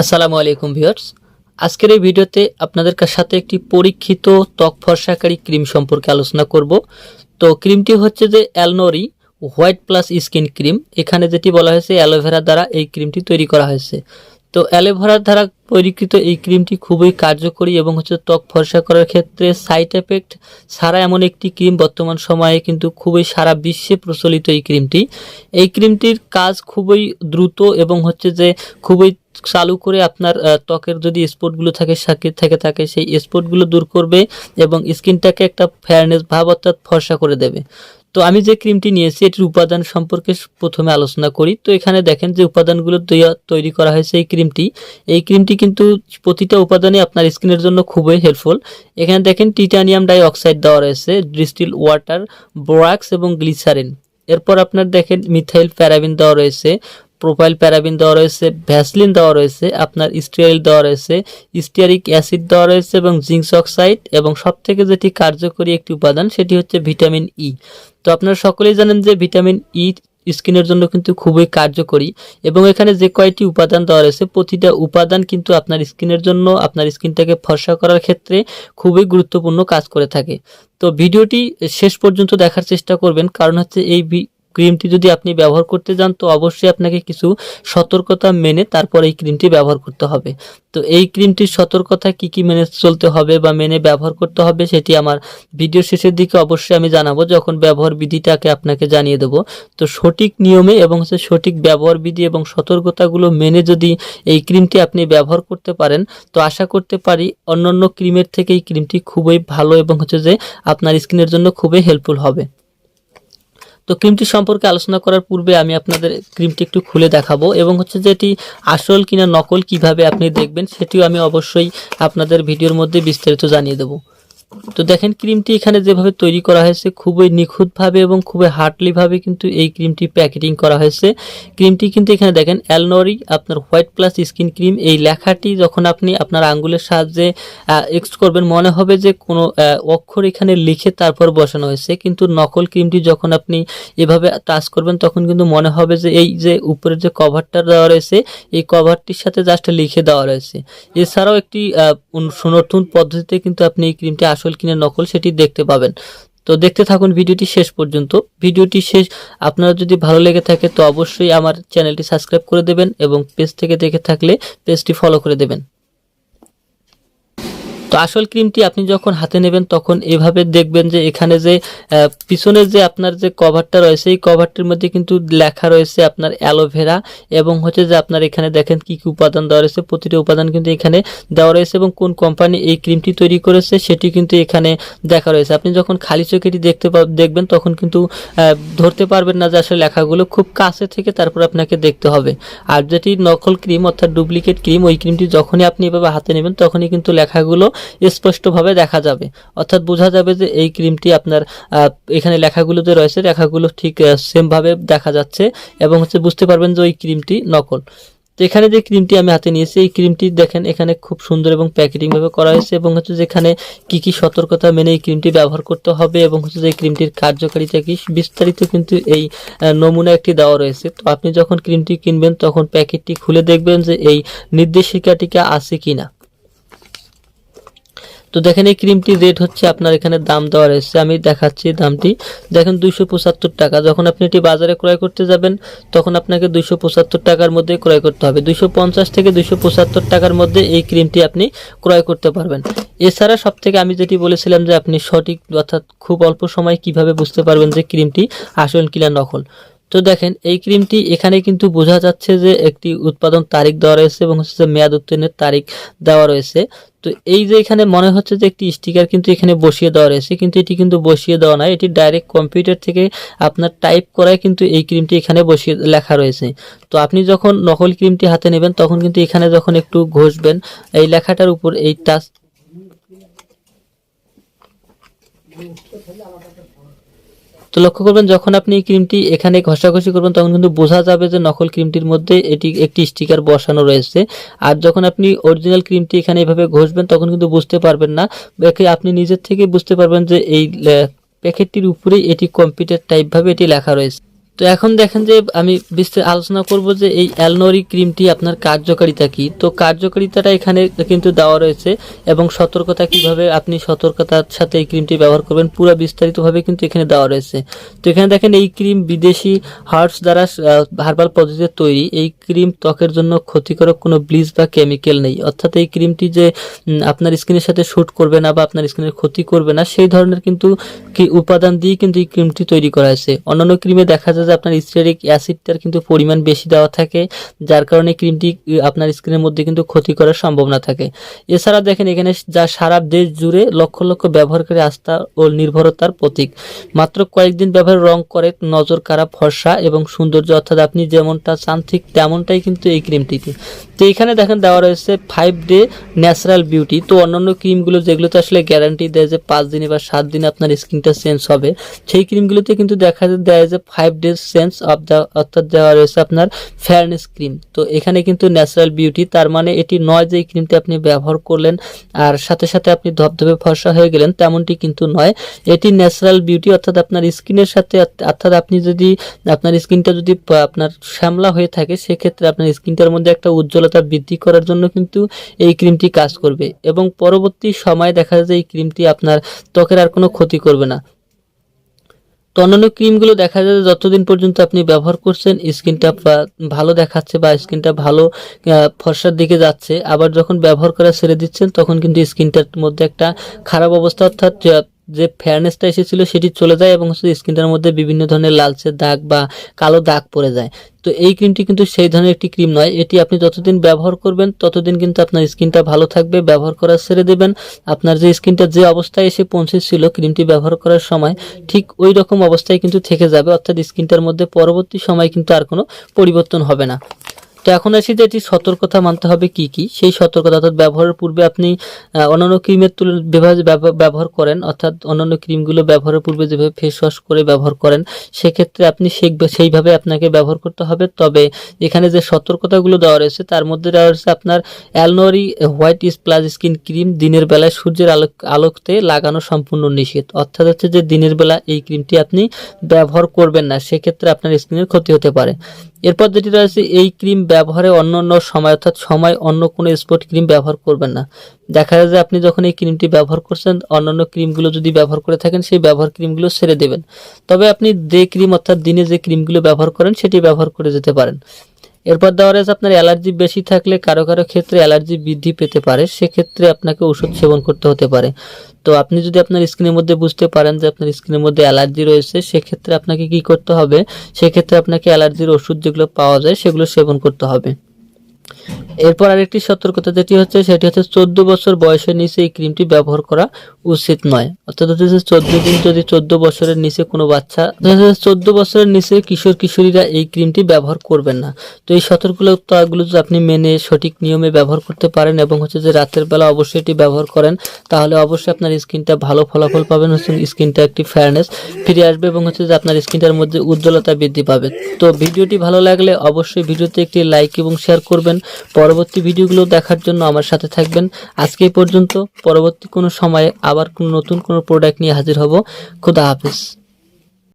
আসসালামু আলাইকুম ভিউয়ার্স। আজকের এই ভিডিওতে আপনাদের সাথে একটি পরীক্ষিত ত্বক ফর্সাকারী ক্রিম সম্পর্কে আলোচনা করব। তো ক্রিমটি হচ্ছে যে অ্যালনোরি হোয়াইট প্লাস স্কিন ক্রিম। এখানে যেটি বলা হয়েছে অ্যালোভেরা দ্বারা এই ক্রিমটি তৈরি করা হয়েছে। তো অ্যালোভেরার দ্বারা পরীক্ষিত এই ক্রিমটি খুবই কার্যকরী এবং হচ্ছে ত্বক ফর্সা করার ক্ষেত্রে সাইড এফেক্ট ছাড়া এমন একটি ক্রিম বর্তমান সময়ে কিন্তু খুবই সারা বিশ্বে প্রচলিত এই ক্রিমটি। এই ক্রিমটির কাজ খুবই দ্রুত এবং হচ্ছে যে খুবই চালু করে আপনার ত্বকের যদি স্পটগুলো থাকে সাকির থেকে থাকে, সেই স্পটগুলো দূর করবে এবং স্কিনটাকে একটা ফেয়ারনেস ভাব অর্থাৎ ফর্সা করে দেবে। তো আমি যে ক্রিমটি নিয়েছি, এটির উপাদান সম্পর্কে প্রথমে আলোচনা করি। তো এখানে দেখেন যে উপাদানগুলো তৈরি করা হয়েছে এই ক্রিমটি। এই ক্রিমটি কিন্তু প্রতিটা উপাদানে আপনার স্কিনের জন্য খুবই হেল্পফুল। এখানে দেখেন টিটানিয়াম ডাই অক্সাইড দেওয়া রয়েছে, ডিস্টিল ওয়াটার বোরাক্স এবং গ্লিসারিন। এরপর আপনার দেখেন মিথাইল প্যারাবিন দেওয়া রয়েছে প্রোপাইল প্যারাবিন দেওয়া রয়েছে, ভ্যাসলিন দেওয়া রয়েছে, আপনার স্টিরাইল দেওয়া রয়েছে, স্টিয়ারিক অ্যাসিড দেওয়া রয়েছে এবং জিঙ্কস অক্সাইড এবং সব থেকে যেটি কার্যকরী একটি উপাদান সেটি হচ্ছে ভিটামিন ই তো আপনারা সকলেই জানেন যে ভিটামিন ই স্কিনের জন্য কিন্তু খুবই কার্যকরী এবং এখানে যে কয়টি উপাদান দেওয়া রয়েছে, প্রতিটা উপাদান কিন্তু আপনার স্কিনের জন্য, আপনার স্কিনটাকে ফর্সা করার ক্ষেত্রে খুবই গুরুত্বপূর্ণ কাজ করে থাকে। তো ভিডিওটি শেষ পর্যন্ত দেখার চেষ্টা করবেন, কারণ হচ্ছে এই ক্রিমটি যদি আপনি ব্যবহার করতে যান, তো অবশ্যই আপনাকে কিছু সতর্কতা মেনে তারপর এই ক্রিমটি ব্যবহার করতে হবে। তো এই ক্রিমটির সতর্কতা কি কি মেনে চলতে হবে বা মেনে ব্যবহার করতে হবে সেটি আমার ভিডিও শেষের দিকে অবশ্যই আমি জানাব। যখন ব্যবহার বিধিটাকে আপনাকে জানিয়ে দেবো, তো সঠিক নিয়মে এবং হচ্ছে সঠিক ব্যবহার বিধি এবং সতর্কতাগুলো মেনে যদি এই ক্রিমটি আপনি ব্যবহার করতে পারেন, তো আশা করতে পারি অন্যান্য ক্রিমের থেকে এই ক্রিমটি খুবই ভালো এবং হচ্ছে যে আপনার স্কিনের জন্য খুবই হেল্পফুল হবে। তো ক্রিমটি সম্পর্কে আলোচনা করার পূর্বে আমি আপনাদের ক্রিমটি একটু খুলে দেখাবো এবং হচ্ছে যে এটি আসল কিনা নকল কীভাবে আপনি দেখবেন, সেটিও আমি অবশ্যই আপনাদের ভিডিওর মধ্যে বিস্তারিত জানিয়ে দেবো। তো দেখেন, ক্রিমটি এখানে যেভাবে তৈরি করা হয়েছে, খুবই নিখুঁতভাবে এবং খুবই হার্ডলিভাবে কিন্তু এই ক্রিমটি প্যাকেটিং করা হয়েছে। ক্রিমটি কিন্তু এখানে দেখেন, অ্যালনরি, আপনার হোয়াইট প্লাস স্কিন ক্রিম, এই লেখাটি যখন আপনি আপনার আঙ্গুলের সাহায্যে এক্স করবেন, মনে হবে যে কোনো অক্ষর এখানে লিখে তারপর বসানো হয়েছে। কিন্তু নকল ক্রিমটি যখন আপনি এভাবে টাচ করবেন, তখন কিন্তু মনে হবে যে এই যে উপরের যে কভারটা দেওয়া রয়েছে, এই কভারটির সাথে জাস্ট লিখে দেওয়া রয়েছে। এছাড়াও একটি নতুন পদ্ধতিতে কিন্তু আপনি এই ক্রিমটি আসল কিনে নকল সেটি দেখতে পাবেন। তো দেখতে থাকুন ভিডিওটি শেষ পর্যন্ত। ভিডিওটি শেষ। আপনারা যদি ভালো লেগে থাকে তো অবশ্যই আমার চ্যানেলটি সাবস্ক্রাইব করে দেবেন এবং পেজ থেকে দেখে থাকলে পেজটি ফলো করে দেবেন। তো আসল ক্রিমটি আপনি যখন হাতে নেবেন, তখন এভাবে দেখবেন যে এখানে যে পিছনের যে আপনার যে কভারটা রয়েছে, এই কভারটির মধ্যে কিন্তু লেখা রয়েছে আপনার অ্যালোভেরা এবং হচ্ছে যে আপনার এখানে দেখেন কি কি উপাদান দেওয়া রয়েছে। প্রতিটি উপাদান কিন্তু এখানে দেওয়া রয়েছে এবং কোন কোম্পানি এই ক্রিমটি তৈরি করেছে সেটি কিন্তু এখানে দেখা রয়েছে। আপনি যখন খালি চোখেটি দেখতে দেখবেন তখন কিন্তু ধরতে পারবেন না যে আসলে লেখাগুলো খুব কাছে থেকে তারপর আপনাকে দেখতে হবে। আর যেটি নকল ক্রিম অর্থাৎ ডুপ্লিকেট ক্রিম, ওই ক্রিমটি যখনই আপনি এভাবে হাতে নেবেন, তখনই কিন্তু লেখাগুলো স্পষ্টভাবে দেখা যাবে। অর্থাৎ বোঝা যাবে যে এই ক্রিমটি আপনার এখানে লেখাগুলো যে রয়েছে, লেখাগুলো ঠিক সেমভাবে দেখা যাচ্ছে এবং হচ্ছে বুঝতে পারবেন যে ওই ক্রিমটি নকল। এখানে যে ক্রিমটি আমি হাতে নিয়েছি, এই ক্রিমটি দেখেন এখানে খুব সুন্দর এবং প্যাকেটিং ভাবে করা হয়েছে এবং হচ্ছে যেখানে কি কি সতর্কতা মেনে এই ক্রিমটি ব্যবহার করতে হবে এবং হচ্ছে যে ক্রিমটির কার্যকারিতা কি, বিস্তারিত কিন্তু এই নমুনা একটি দেওয়া রয়েছে। তো আপনি যখন ক্রিমটি কিনবেন তখন প্যাকেটটি খুলে দেখবেন যে এই নির্দেশিকাটিকা আছে কিনা। তো দেখেন এই ক্রিমটি রেট হচ্ছে আপনার এখানে দাম দেওয়া রয়েছে আমি দেখাচ্ছি দামটি। দেখেন দুইশো পঁচাত্তর টাকা। যখন আপনি এটি বাজারে ক্রয় করতে যাবেন, তখন আপনাকে দুইশো পঁচাত্তর টাকার মধ্যে ক্রয় করতে হবে। দুইশো পঞ্চাশ থেকে দুইশো পঁচাত্তর টাকার মধ্যে এই ক্রিমটি আপনি ক্রয় করতে পারবেন। এছাড়া সব থেকে আমি যেটি বলেছিলাম যে আপনি সঠিক, অর্থাৎ খুব অল্প সময় কীভাবে বুঝতে পারবেন যে ক্রিমটি আসল কিনা নকল। তো দেখেন, এই ক্রিমটি এখানে কিন্তু বোঝা যাচ্ছে যে একটি উৎপাদন তারিখ দেওয়া রয়েছে এবং হচ্ছে যে মেয়াদ উত্তীর্ণের তারিখ দেওয়া রয়েছে। তো এই যে এখানে মনে হচ্ছে যে একটি স্টিকার কিন্তু এখানে বসিয়ে দেওয়া রয়েছে, কিন্তু এটি কিন্তু বসিয়ে দেওয়া নয়, এটি ডাইরেক্ট কম্পিউটার থেকে আপনার টাইপ করায় কিন্তু এই ক্রিমটি এখানে বসিয়ে লেখা রয়েছে। তো আপনি যখন নকল ক্রিমটি হাতে নেবেন, তখন কিন্তু এখানে যখন একটু ঘষবেন, এই লেখাটার উপর এই টাচ তো লক্ষ্য করবেন, যখন আপনি ক্রিমটি এখানে ঘষাঘষি করবেন, তখন কিন্তু বোঝা যাবে যে নকল ক্রিমটির মধ্যে এটি একটি স্টিকার বসানো রয়েছে। আর যখন আপনি অরিজিনাল ক্রিমটি এখানে এভাবে ঘষবেন, তখন কিন্তু বুঝতে পারবেন না। আপনি নিজের থেকে বুঝতে পারবেন যে এই প্যাকেটটির উপরেই এটি কম্পিউটার টাইপভাবে এটি লেখা রয়েছে। তো এখন দেখেন যে আমি বিস্তারিত আলোচনা করব যে এই অ্যালনোরি ক্রিমটি আপনার কার্যকারিতা কি? তো কার্যকারিতাটা এখানে কিন্তু দেওয়া রয়েছে এবং সতর্কতা কীভাবে আপনি সতর্কতার সাথে এই ক্রিমটি ব্যবহার করবেন পুরো বিস্তারিতভাবে কিন্তু এখানে দেওয়া রয়েছে। তো এখানে দেখেন এই ক্রিম বিদেশি হার্বস দ্বারা হার্বাল পদ্ধতিতে তৈরি। এই ক্রিম ত্বকের জন্য ক্ষতিকারক কোনো ব্লিচ বা কেমিক্যাল নেই। অর্থাৎ এই ক্রিমটি যে আপনার স্কিনের সাথে শ্যুট করবে না বা আপনার স্কিনের ক্ষতি করবে না, সেই ধরনের কিন্তু কি উপাদান দিয়ে কিন্তু এই ক্রিমটি তৈরি করা হয়েছে। অন্যান্য ক্রিমে দেখা যায় যে আপনার স্টেরিক অ্যাসিডটার কিন্তু পরিমাণ বেশি দেওয়া থাকে, যার কারণে ক্রিমটি আপনার স্কিনের মধ্যে কিন্তু ক্ষতি করার সম্ভাবনা থাকে। এছাড়া দেখেন, এখানে যা সারা দেশ জুড়ে লক্ষ লক্ষ ব্যবহারকারী আস্থা ও নির্ভরতার প্রতীক। মাত্র কয়েকদিন ব্যবহার রং করে, নজর কারা ফর্সা এবং সৌন্দর্য, অর্থাৎ আপনি যেমনটা চান ঠিক তেমনটাই কিন্তু এই ক্রিমটিতে। তো এখানে দেখেন দেওয়া রয়েছে ফাইভ ডে ন্যাচারাল বিউটি। তো অন্যান্য ক্রিমগুলো যেগুলোতে আসলে গ্যারান্টি দেয় যে পাঁচ দিনে বা সাত দিনে আপনার স্কিনটা চেঞ্জ হবে, সেই ক্রিমগুলোতে কিন্তু দেখা দেয় যে five days sense of the অর্থাৎ দেওয়া রয়েছে আপনার ফেয়ারনেস ক্রিম তো এখানে কিন্তু ন্যাচারাল বিউটি তার মানে এটি নয় যে এই ক্রিমটি আপনি ব্যবহার করলেন আর সাথে সাথে আপনি ধবধবে ফর্সা হয়ে গেলেন, তেমনটি কিন্তু নয়। এটি ন্যাচারাল বিউটি অর্থাৎ আপনার স্কিনের সাথে অর্থাৎ আপনি যদি, আপনার স্কিনটা যদি আপনার শ্যামলা হয়ে থাকে, সেক্ষেত্রে আপনার স্কিনটার মধ্যে একটা উজ্জ্বলতা বৃদ্ধি করার জন্য কিন্তু এই ক্রিমটি কাজ করবে। এবং পরবর্তী সময় দেখা যায় যে এই ক্রিমটি আপনার ত্বকের আর কোনো ক্ষতি করবে না। তো অন্যান্য ক্রিমগুলো দেখা যায় যতদিন পর্যন্ত আপনি ব্যবহার করছেন, স্কিনটা ভালো দেখাচ্ছে বা স্কিনটা ভালো ফর্সার দিকে যাচ্ছে, আবার যখন ব্যবহার করা ছেড়ে দিচ্ছেন, তখন কিন্তু স্কিনটার মধ্যে একটা খারাপ অবস্থা অর্থাৎ যে- ফেয়ারনেসটা এসেছিল সেটি চলে যায় এবং হচ্ছে স্কিনটার মধ্যে বিভিন্ন ধরনের লালচে দাগ বা কালো দাগ পড়ে যায়। তো এই ক্রিমটি কিন্তু সেই ধরনের একটি ক্রিম নয়। এটি আপনি যতদিন ব্যবহার করবেন, ততদিন কিন্তু আপনার স্কিনটা ভালো থাকবে, ব্যবহার করা ছেড়ে দেবেন। আপনার যে স্কিনটা যে অবস্থায় এসে পৌঁছেছিল ক্রিমটি ব্যবহার করার সময়, ঠিক ওই রকম অবস্থায় কিন্তু থেকে যাবে। অর্থাৎ স্কিনটার মধ্যে পরবর্তী সময় কিন্তু আর কোনো পরিবর্তন হবে না। তো এখন আসি যে এটি সতর্কতা মানতে হবে কি কি? সেই সতর্কতা অর্থাৎ ব্যবহারের পূর্বে আপনি অন্যান্য ক্রিমের তুলনায় ব্যবহার করেন, অর্থাৎ অন্যান্য ক্রিমগুলো ব্যবহারের পূর্বে যেভাবে ফেস ওয়াশ করে ব্যবহার করেন, সেক্ষেত্রে আপনি সেই- সেইভাবে আপনাকে ব্যবহার করতে হবে। তবে এখানে যে সতর্কতাগুলো দেওয়া রয়েছে, তার মধ্যে দেওয়া রয়েছে আপনার অ্যালনোরি হোয়াইট ইস প্লাস স্কিন ক্রিম দিনের বেলায় সূর্যের আলোক, আলোকতে লাগানো সম্পূর্ণ নিষেধ। অর্থাৎ হচ্ছে যে দিনের বেলা এই ক্রিমটি আপনি ব্যবহার করবেন না, সেক্ষেত্রে আপনার স্কিনের ক্ষতি হতে পারে। এরপর যেটি রয়েছে, এই ক্রিম ব্যবহারে অন্য অন্য সময় অর্থাৎ সময় অন্য কোনো স্পট ক্রিম ব্যবহার করবেন না। দেখা যায় যে আপনি যখন এই ক্রিমটি ব্যবহার করছেন, অন্যান্য ক্রিমগুলো যদি ব্যবহার করে থাকেন, সেই ব্যবহার ক্রিমগুলো ছেড়ে দেবেন। তবে আপনি যে ক্রিম অর্থাৎ দিনে যে ক্রিমগুলো ব্যবহার করেন, সেটি ব্যবহার করে যেতে পারেন। এরপর দেওয়া রয়েছে আপনার অ্যালার্জি বেশি থাকলে কারও কারও ক্ষেত্রে অ্যালার্জি বৃদ্ধি পেতে পারে, সেক্ষেত্রে আপনাকে ওষুধ সেবন করতে হতে পারে। তো আপনি যদি আপনার স্কিনের মধ্যে বুঝতে পারেন যে আপনার স্কিনের মধ্যে অ্যালার্জি রয়েছে, সেক্ষেত্রে আপনাকে কি করতে হবে? সেক্ষেত্রে আপনাকে অ্যালার্জির ওষুধ যেগুলো পাওয়া যায় সেগুলো সেবন করতে হবে। এরপর আরেকটি সতর্কতা যেটি হচ্ছে, সেটি হচ্ছে চোদ্দ বছর বয়সের নিচে এই ক্রিমটি ব্যবহার করা উচিত নয়। অর্থাৎ হচ্ছে চোদ্দ দিন যদি চোদ্দ বছরের নিচে কোনো বাচ্চা চোদ্দ বছরের নিচে কিশোর কিশোরীরা এই ক্রিমটি ব্যবহার করবেন না। তো এই সতর্কতাগুলো যদি আপনি মেনে সঠিক নিয়মে ব্যবহার করতে পারেন এবং হচ্ছে যে রাতের বেলা অবশ্যই এটি ব্যবহার করেন, তাহলে অবশ্যই আপনার স্কিনটা ভালো ফলাফল পাবেন, হচ্ছে স্কিনটা একটি ফেয়ারনেস ফিরে আসবে এবং হচ্ছে যে আপনার স্কিনটার মধ্যে উজ্জ্বলতা বৃদ্ধি পাবে। তো ভিডিওটি ভালো লাগলে অবশ্যই ভিডিওতে একটি লাইক এবং শেয়ার করবেন। পরবর্তী ভিডিওগুলো দেখার জন্য আমার সাথে থাকবেন। আজকে পর্যন্ত। পরবর্তী কোনো সময়ে আবার কোনো নতুন কোনো প্রোডাক্ট নিয়ে হাজির হব। খুদা হাফিজ।